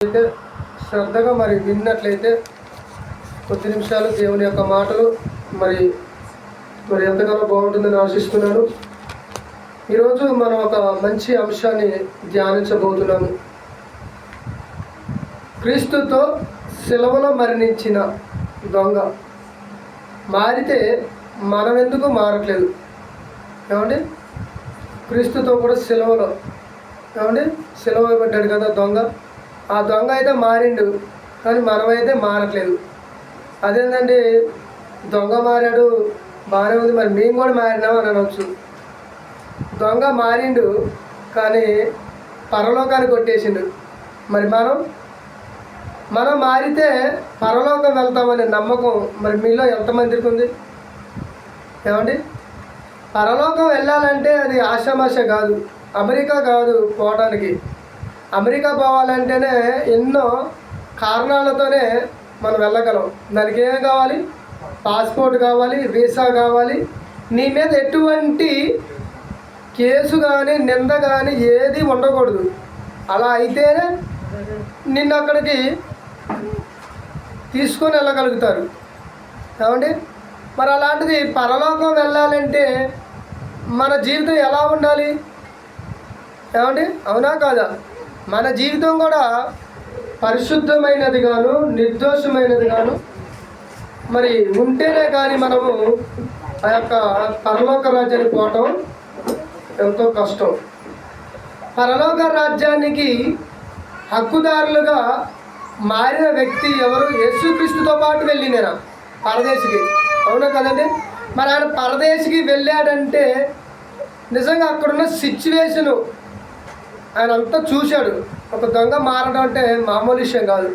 అయితే శ్రద్ధగా మరి విన్నట్లయితే కొద్ది నిమిషాలు దేవుని యొక్క మాటలు మరి మరి ఎంతగానో బాగుంటుందని ఆశిస్తున్నాను. ఈరోజు మనం ఒక మంచి అంశాన్ని ధ్యానించబోతున్నాము క్రీస్తుతో సెలవులో మరణించిన దొంగ మారితే మనం ఎందుకు మారట్లేదు? ఏమండి? క్రీస్తుతో కూడా సెలవులో ఏమండి? సెలవు ఇవ్వబడ్డాడు కదా దొంగ. ఆ దొంగ అయితే మారిండు కానీ మనమైతే మారట్లేదు. అదేంటంటే దొంగ మారాడు బాగానే ఉంది మరి మేము కూడా మారినాం అని అనవచ్చు దొంగ మారిండు కానీ పరలోకాన్ని కొట్టేసిండు. మరి మనం? మనం మారితే పరలోకం వెళ్తామనే నమ్మకం మరి మీలో ఎంతమందికి ఉంది? ఏమండి? పరలోకం వెళ్ళాలంటే అది ఆషామాష కాదు అమెరికా కాదు పోవడానికి అమెరికా పోవాలంటేనే ఎన్నో కారణాలతోనే మనం వెళ్ళగలం. దానికి ఏం కావాలి? పాస్పోర్ట్ కావాలి వీసా కావాలి. నీ మీద ఎటువంటి కేసు కానీ నింద కానీ ఏది ఉండకూడదు. అలా అయితేనే నిన్ను అక్కడికి తీసుకొని వెళ్ళగలుగుతారు. ఏమండి? మరి అలాంటిది పరలోకం వెళ్ళాలంటే మన జీవితం ఎలా ఉండాలి? ఏమండి? అవునా కాదా? మన జీవితం కూడా పరిశుద్ధమైనది గాను నిర్దోషమైనది గాను. మరి ఉంటేనే కానీ మనము ఆ యొక్క పరలోక రాజ్యానికి పోవటం ఎంతో కష్టం. పరలోక రాజ్యానికి హక్కుదారులుగా మారిన వ్యక్తి ఎవరు? యేసుక్రీస్తుతో పాటు వెళ్ళినారా? పరదేశికి. అవునా కదండి? మరి ఆయన పరదేశికి వెళ్ళాడంటే నిజంగా అక్కడున్న సిచ్యువేషను ఆయన అంతా చూశాడు. ఒక దొంగ మారడం అంటే మామూలు విషయం కాదు.